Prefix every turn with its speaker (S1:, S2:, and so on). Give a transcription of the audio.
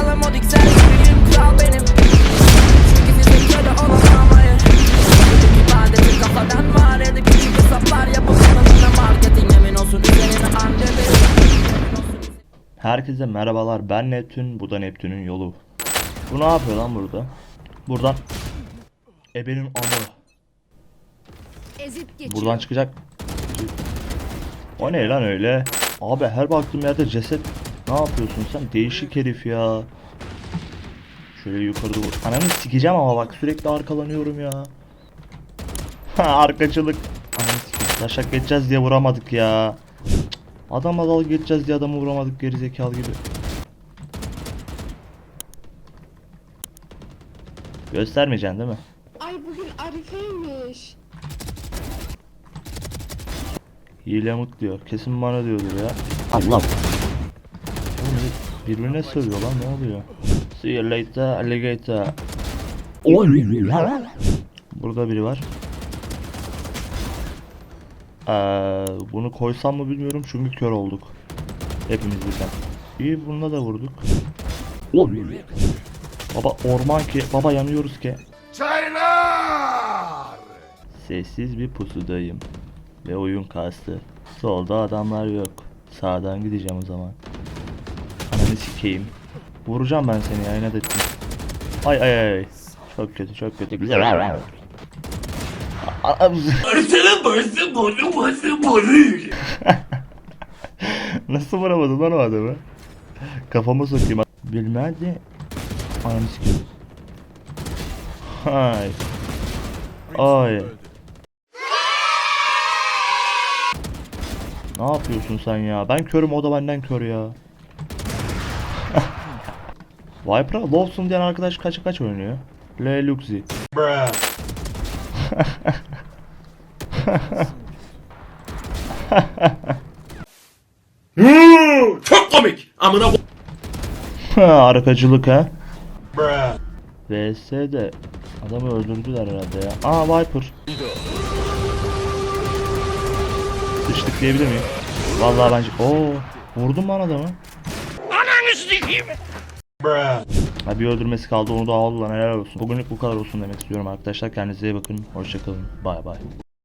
S1: Diksel büyüğüm kral benim. Çünkü bizim köle olamayız İbadeti kafadan var edip küçük hesaplar yapıp yanımda marketing emin olsun üzerine anneleri
S2: Herkese merhabalar ben Neptün bu da Neptün'ün yolu. Bu ne yapıyor lan burada? Buradan Ebenin amı. Buradan çıkacak. O ne lan öyle? Abi her baktığım yerde ceset Ne yapıyorsun sen değişik herif ya Şöyle yukarı doğru Ananı sikeceğim ama bak sürekli arkalanıyorum ya Ha arkacılık Ananı Taşak geçeceğiz diye vuramadık ya Cık, Adamla dalga geçeceğiz diye adamı vuramadık gerizekalı gibi Göstermeyeceksin değil mi?
S3: Ay bugün Arife'ymiş.
S2: Hile mut diyor. Kesin bana diyordur ya. Allah. Birbirine sövüyor lan ne oluyor? See you later alligator. Burada biri var. Ee, bunu koysam mı bilmiyorum çünkü kör olduk. Hepimiz birden. İyi bununla da vurduk. Baba orman ki baba yanıyoruz ki.
S4: Çaylar!
S2: Sessiz bir pusudayım. Ve oyun kastı. Solda adamlar yok. Sağdan gideceğim o zaman. Ananı sikeyim. Vuracağım ben seni ya inat ettim. Ay ay ay. Çok kötü çok kötü. Güzel. A- a-
S4: Senin başın bonu başın bonu.
S2: Nasıl vuramadım lan o adamı? Kafama sokayım. Bilmedi. Ananı sikeyim. Hay. Ay. Ne yapıyorsun sen ya? Ben körüm o da benden kör ya. Viper'a Lawson diyen arkadaş kaça kaç oynuyor? Le Luxi.
S4: Çok komik. Amına
S2: Arkacılık ha. VS'de adamı öldürdüler herhalde ya. Aa Viper. Sıçtık diyebilir miyim? Vallahi bence. Oo, vurdum mu adamı? Ananı sikeyim. Ha bir öldürmesi kaldı onu da aldı lan helal olsun. Bugünlük bu kadar olsun demek istiyorum arkadaşlar. Kendinize iyi bakın. Hoşçakalın. Bay bay.